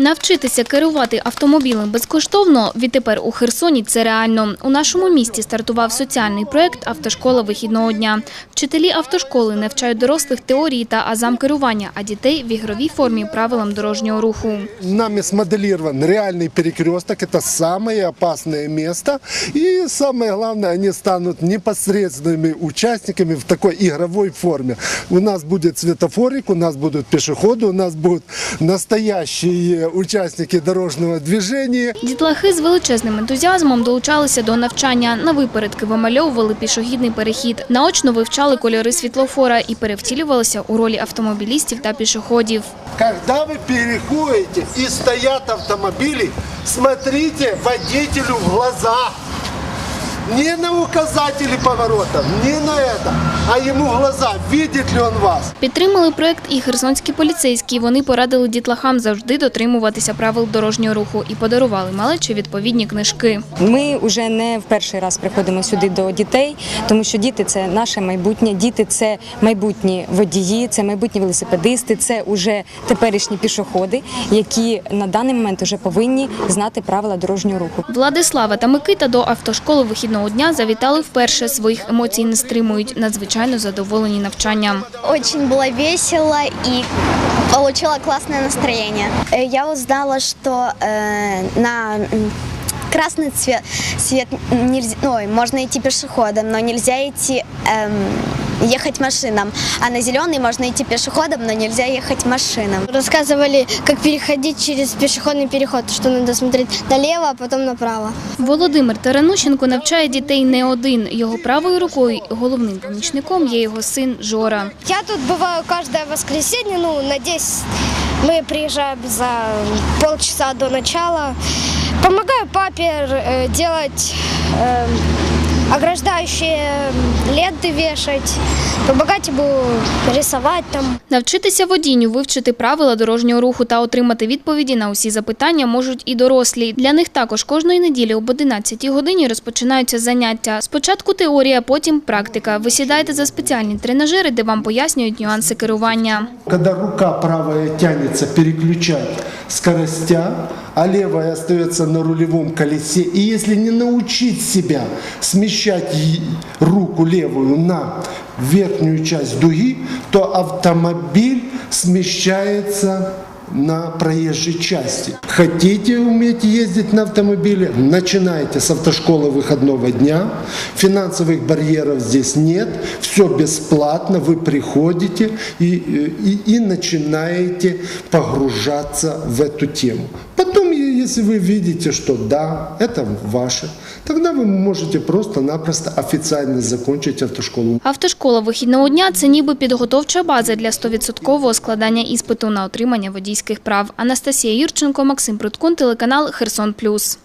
Навчитися керувати автомобілем безкоштовно відтепер у Херсоні це реально. У нашому місті стартував соціальний проект «Автошкола вихідного дня». Вчителі автошколи навчають дорослих теорії та азам керування, а дітей в ігровій формі правилам дорожнього руху. Нами смоделирован реальный перекресток. Это самое опасное место. И самое главное, они станут непосредственными участниками в такой игровой форме. У нас будет светофорик, у нас будут пешеходы, у нас будут настоящие участники дорожнього движення. Дітлахи з величезним ентузіазмом долучалися до навчання. На випередки вимальовували пішохідний перехід. Наочно вивчали кольори світлофора і перевтілювалися у ролі автомобілістів та пішоходів. Коли ви переходите і стоять автомобілі, смотрите водителю в глаза. Не на указатели поворотов, не на это, а ему глаза, видит ли он вас. Підтримали проект і херсонські поліцейські. Вони порадили дітлахам завжди дотримуватися правил дорожнього руху і подарували малечі відповідні книжки. Ми вже не в перший раз приходимо сюди до дітей, тому що діти це наше майбутнє, діти це майбутні водії, це майбутні велосипедисти, це вже теперішні пішоходи, які на даний момент вже повинні знати правила дорожнього руху. Владислава та Микита до автошколи вихідного дня завітали вперше. Своїх емоцій не стримують. Надзвичайно задоволені навчанням. Очень было весело и получила классное настроение. Э, Я узнала, что э, на м, красный цвет, свет нельзя, ой, можно идти пешеходом, но нельзя идти эм, ехать машинам. А на зеленый можно идти пешеходом, но нельзя ехать машинам. Рассказывали, как переходить через пешеходный переход, что надо смотреть налево, а потом направо. Володимир Таранущенко навчає дітей не один. Його правою рукою і головним помічником є його син Жора. Я тут бываю каждое воскресенье, ну, на 10 мы приезжаем за полчаса до начала. Помогаю папе э, делать э, ограждающие ленты вешать, помогать ему рисовать там. Навчитися водінню, вивчити правила дорожнього руху та отримати відповіді на усі запитання можуть і дорослі. Для них також кожної неділі об 11 годині розпочинаються заняття. Спочатку теорія, потім практика. Ви сідаєте за спеціальні тренажери, де вам пояснюють нюанси керування. Когда рука правая тянется переключать скоростя, а левая остается на рулевом колесе, и если не научить себя смещать е- руку левую на верхнюю часть дуги, то автомобиль смещается на проезжей части. Хотите уметь ездить на автомобиле? Начинайте с автошколы выходного дня. Финансовых барьеров здесь нет. Все бесплатно. Вы приходите и, и, и начинаете погружаться в эту тему. Потом, е- если вы видите, что да, это ваше, тогда вы можете просто-напросто официально закончить автошколу. Автошкола вихідного дня – це ніби підготовча база для 100% складання іспиту на отримання водійських прав. Анастасія Юрченко, Максим Пруткун, телеканал «Херсон Плюс».